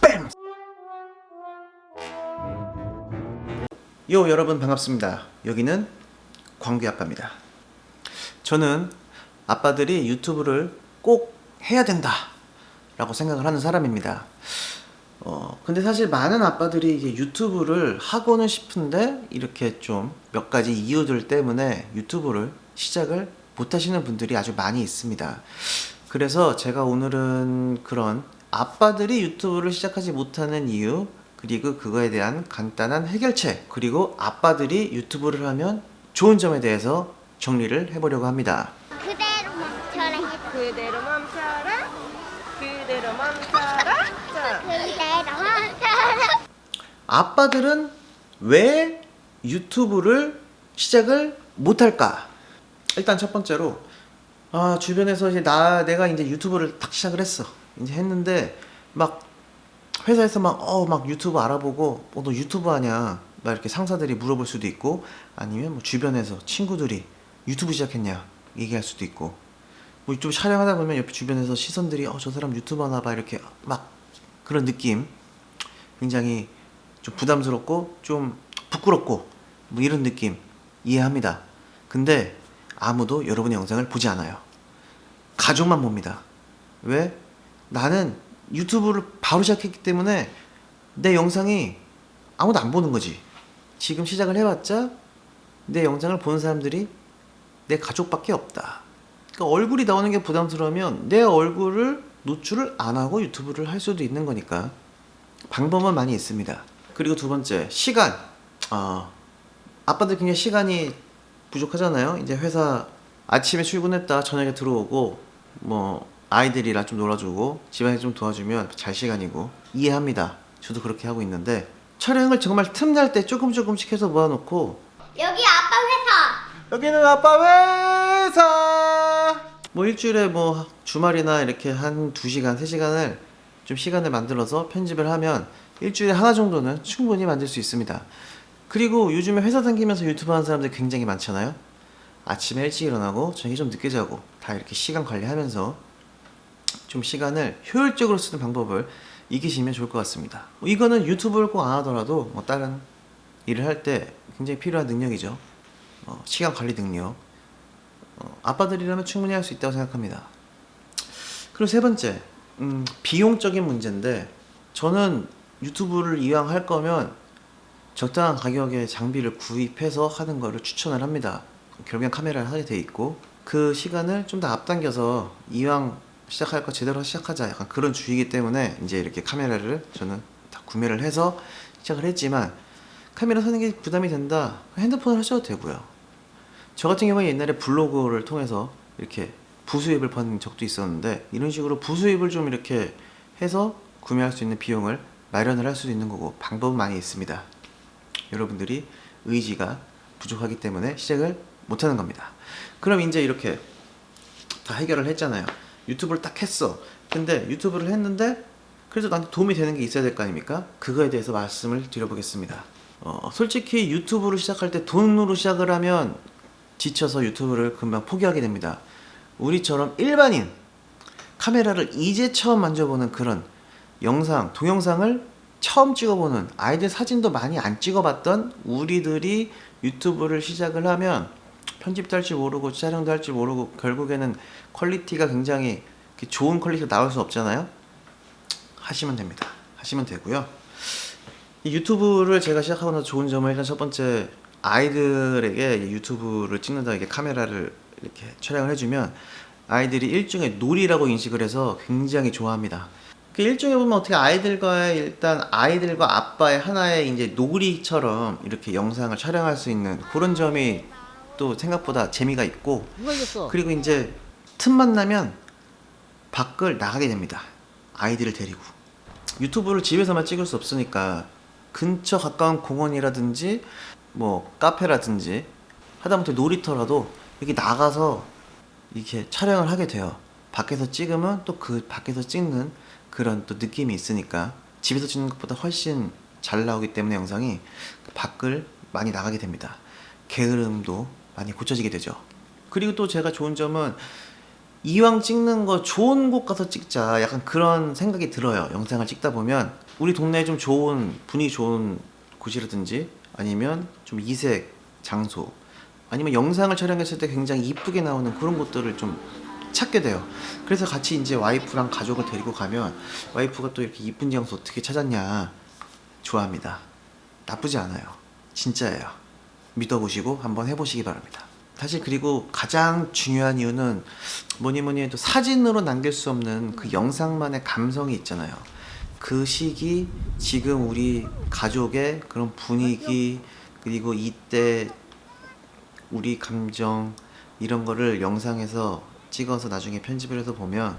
뱀. 요 여러분 반갑습니다. 여기는 광규 아빠입니다. 저는 아빠들이 유튜브를 꼭 해야 된다 라고 생각을 하는 사람입니다. 어, 근데 사실 많은 아빠들이 이제 유튜브를 하고는 싶은데 이렇게 좀 몇 가지 이유들 때문에 유튜브를 시작을 못 하시는 분들이 아주 많이 있습니다. 그래서 제가 오늘은 그런 아빠들이 유튜브를 시작하지 못하는 이유, 그리고 그거에 대한 간단한 해결책, 그리고 아빠들이 유튜브를 하면 좋은 점에 대해서 정리를 해보려고 합니다. 그대로 멈춰라 해. 그대로 멈춰라 그대로 멈춰라 자 그대로 멈춰라. 아빠들은 왜 유튜브를 시작을 못할까? 일단 첫 번째로 아 주변에서 이제 나 내가 이제 유튜브를 딱 시작을 했어. 이제 했는데 막 회사에서 막 어 막 유튜브 알아보고 어 너 유튜브 하냐? 막 이렇게 상사들이 물어볼 수도 있고 아니면 뭐 주변에서 친구들이 유튜브 시작했냐? 얘기할 수도 있고. 뭐 유튜브 촬영하다 보면 옆에 주변에서 시선들이 어 저 사람 유튜브 하나 봐 이렇게 막 그런 느낌. 굉장히 좀 부담스럽고 좀 부끄럽고 뭐 이런 느낌. 이해합니다. 근데 아무도 여러분의 영상을 보지 않아요. 가족만 봅니다. 왜? 나는 유튜브를 바로 시작했기 때문에 내 영상이 아무도 안 보는 거지. 지금 시작을 해봤자 내 영상을 보는 사람들이 내 가족밖에 없다. 그러니까 얼굴이 나오는 게 부담스러우면 내 얼굴을 노출을 안 하고 유튜브를 할 수도 있는 거니까 방법은 많이 있습니다. 그리고 두 번째 시간. 어, 아빠들 굉장히 시간이 부족하잖아요. 이제 회사 아침에 출근했다 저녁에 들어오고 뭐 아이들이랑 좀 놀아주고 집안에 좀 도와주면 잘 시간이고 이해합니다. 저도 그렇게 하고 있는데 촬영을 정말 틈날 때 조금 조금씩 해서 모아놓고 여기 아빠 회사. 여기는 아빠 회사. 뭐 일주일에 뭐 주말이나 이렇게 한 2시간, 3시간을 좀 시간을 만들어서 편집을 하면 일주일에 하나 정도는 충분히 만들 수 있습니다. 그리고 요즘에 회사 다니면서 유튜브 하는 사람들 굉장히 많잖아요. 아침에 일찍 일어나고 저녁에 좀 늦게 자고 다 이렇게 시간 관리하면서 좀 시간을 효율적으로 쓰는 방법을 익히시면 좋을 것 같습니다. 뭐 이거는 유튜브를 꼭 안 하더라도 뭐 다른 일을 할 때 굉장히 필요한 능력이죠. 어, 시간 관리 능력. 어, 아빠들이라면 충분히 할 수 있다고 생각합니다. 그리고 세 번째, 음, 비용적인 문제인데 저는 유튜브를 이왕 할 거면 적당한 가격의 장비를 구입해서 하는 거를 추천을 합니다. 결국엔 카메라를 하게 돼 있고 그 시간을 좀 더 앞당겨서 이왕 시작할 거 제대로 시작하자 약간 그런 주의이기 때문에 이제 이렇게 카메라를 저는 다 구매를 해서 시작을 했지만 카메라 사는 게 부담이 된다 핸드폰을 하셔도 되고요. 저 같은 경우에 옛날에 블로그를 통해서 이렇게 부수입을 받은 적도 있었는데 이런 식으로 부수입을 좀 이렇게 해서 구매할 수 있는 비용을 마련을 할 수도 있는 거고 방법은 많이 있습니다. 여러분들이 의지가 부족하기 때문에 시작을 못 하는 겁니다. 그럼 이제 이렇게 다 해결을 했잖아요. 유튜브를 딱 했어. 근데 유튜브를 했는데 그래도 나한테 도움이 되는 게 있어야 될 거 아닙니까? 그거에 대해서 말씀을 드려보겠습니다. 어, 솔직히 유튜브를 시작할 때 돈으로 시작을 하면 지쳐서 유튜브를 금방 포기하게 됩니다. 우리처럼 일반인 카메라를 이제 처음 만져보는 그런 영상, 동영상을 처음 찍어보는 아이들 사진도 많이 안 찍어봤던 우리들이 유튜브를 시작을 하면 편집도 할줄 모르고 촬영도 할줄 모르고 결국에는 퀄리티가 굉장히 좋은 퀄리티가 나올 수 없잖아요. 하시면 됩니다. 하시면 되고요. 이 유튜브를 제가 시작하고 나서 좋은 점은 일단 첫 번째 아이들에게 이 유튜브를 찍는다 이게 카메라를 이렇게 촬영을 해주면 아이들이 일종의 놀이라고 인식을 해서 굉장히 좋아합니다. 그 일종에 보면 어떻게 아이들과의 일단 아이들과 아빠의 하나의 이제 놀이처럼 이렇게 영상을 촬영할 수 있는 그런 점이 또 생각보다 재미가 있고 이겼어? 그리고 이제 틈만 나면 밖을 나가게 됩니다. 아이들을 데리고. 유튜브를 집에서만 찍을 수 없으니까 근처 가까운 공원이라든지 뭐 카페라든지 하다못해 놀이터라도 이렇게 나가서 이렇게 촬영을 하게 돼요. 밖에서 찍으면 또 그 밖에서 찍는 그런 또 느낌이 있으니까 집에서 찍는 것보다 훨씬 잘 나오기 때문에 영상이 밖을 많이 나가게 됩니다. 게으름도 많이 고쳐지게 되죠. 그리고 또 제가 좋은 점은 이왕 찍는 거 좋은 곳 가서 찍자 약간 그런 생각이 들어요 영상을 찍다 보면 우리 동네에 좀 좋은 분위기 좋은 곳이라든지 아니면 좀 이색 장소 아니면 영상을 촬영했을 때 굉장히 이쁘게 나오는 그런 곳들을 좀 찾게 돼요 그래서 같이 이제 와이프랑 가족을 데리고 가면 와이프가 또 이렇게 이쁜 장소 어떻게 찾았냐 좋아합니다 나쁘지 않아요 진짜예요 믿어보시고 한번 해보시기 바랍니다. 사실 그리고 가장 중요한 이유는 뭐니 뭐니 해도 사진으로 남길 수 없는 그 영상만의 감성이 있잖아요. 그 시기 지금 우리 가족의 그런 분위기 그리고 이때 우리 감정 이런 거를 영상에서 찍어서 나중에 편집을 해서 보면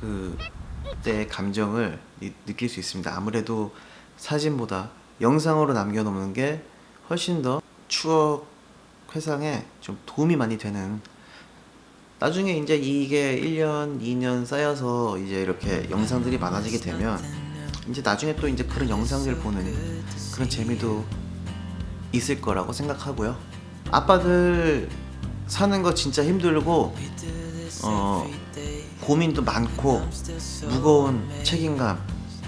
그때의 감정을 이- 느낄 수 있습니다. 아무래도 사진보다 영상으로 남겨놓는 게 훨씬 더 추억 회상에 좀 도움이 많이 되는 나중에 이제 이게 1년, 2년 쌓여서 이제 이렇게 영상들이 많아지게 되면 이제 나중에 또 이제 그런 영상들 보는 그런 재미도 있을 거라고 생각하고요. 아빠들 사는 거 진짜 힘들고 어 고민도 많고 무거운 책임감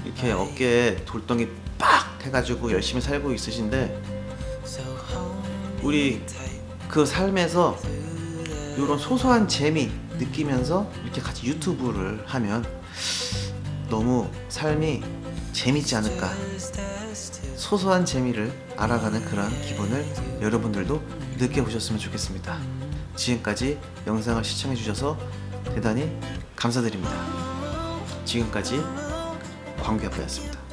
이렇게 어깨에 돌덩이 빡 해가지고 열심히 살고 있으신데 우리 그 삶에서 이런 소소한 재미 느끼면서 이렇게 같이 유튜브를 하면 너무 삶이 재밌지 않을까. 소소한 재미를 알아가는 그런 기분을 여러분들도 느껴보셨으면 좋겠습니다 지금까지 영상을 시청해 주셔서 대단히 감사드립니다. 지금까지 광규아빠였습니다